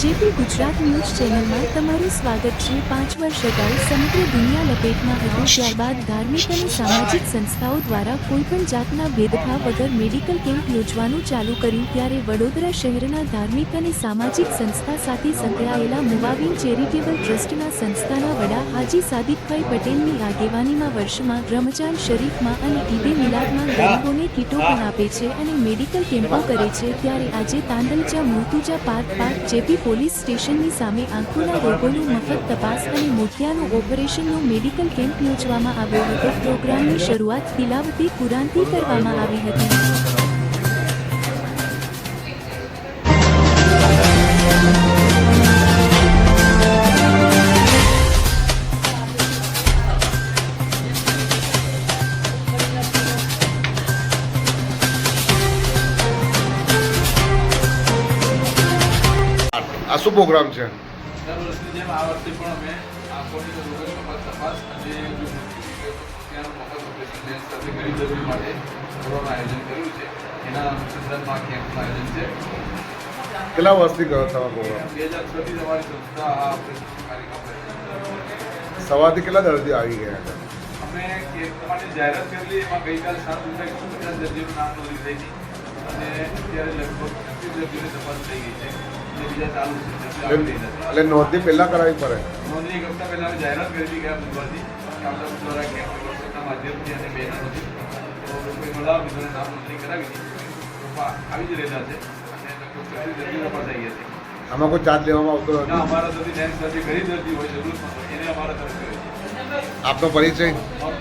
JP Gujarat news ચેનલમાં તમારું સ્વાગત છે, પાંચ વર્ષ અગાઉ સમગ્ર દુનિયા લપેટમાં હતું, ત્યારબાદ ધાર્મિક અને સામાજિક સંસ્થાઓ દ્વારા કોઈપણ જાતના ભેદભાવ વગર મેડિકલ કેમ્પ યોજવાનું ચાલુ કર્યું, ત્યારે વડોદરા શહેરના ધાર્મિક અને સામાજિક સંસ્થા સાથે સંકળાયેલા મુવાવીન ચેરિટેબલ ટ્રસ્ટના સંસ્થાના વડા હાજી સાદિકભાઈ પટેલની આગેવાનીમાં વર્ષમાં રમજાન શરીફમાં અને ઈદે મિલાદમાં ગરીબોને કીટો પણ આપે છે અને મેડિકલ કેમ્પો કરે છે, ત્યારે આજે Tandalja Murtuja park park, JP police સ્ટેશનની સામે આંખોના રોગોનું મફત તપાસ અને મોતિયાનું ઓપરેશનનો મેડિકલ કેમ્પ યોજવામાં આવ્યો હતો. પ્રોગ્રામની શરૂઆત તિલાવતી કુરાનથી કરવામાં આવી હતી. શું પ્રોગ્રામ છે? દર વર્ષની જેમ આ વર્ષે પણ અમે આંખોની રોગોની મફત તપાસ અને મફત ઓપરેશન સાથે ગરીબ દર્દી માટે કરવાનું આયોજન કર્યું છે. એના અનુસંધાનમાં કેમ્પનું આયોજન છે. કેટલા વર્ષથી કરો તમે પ્રોગ્રામ બે હજાર છથી તમારી સંસ્થા આ કાર્યક્રમ સવારથી કેટલા દર્દી આવી ગયા હતા? અમે માટે જાહેરાત કરેલી એમાં ગઈકાલે સાત રૂપિયા એકસો પચાસ દર્દીઓનું નામ નોંધી થઈ હતી અને અત્યારે લગભગ પચીસ દર્દીઓની તપાસ થઈ ગઈ છે. અને બીજા ચાલુ છે એટલે નોંધણી પહેલા કરાવવી પડે. નોંધણી એક હપ્તા પહેલા જાહેરાત કરી હતી ગયા બુધવારથી કે આપણા દ્વારા કેમ્પ વ્યવસ્થાના માધ્યમથી અને બેનરોથી તો લોકોએ બીજોને નામ નોંધણી કરાવી હતી. આવી જ રહેલા છે. અને પચીસ થઈ ગયા છે. આમાં કોઈ ચાર્જ લેવામાં આવતો નથી? અમારા સુધી લેન્સ નથી ગરીબ દર્દી હોય જરૂર એને અમારા તરફ આપનો પરિચય? મારું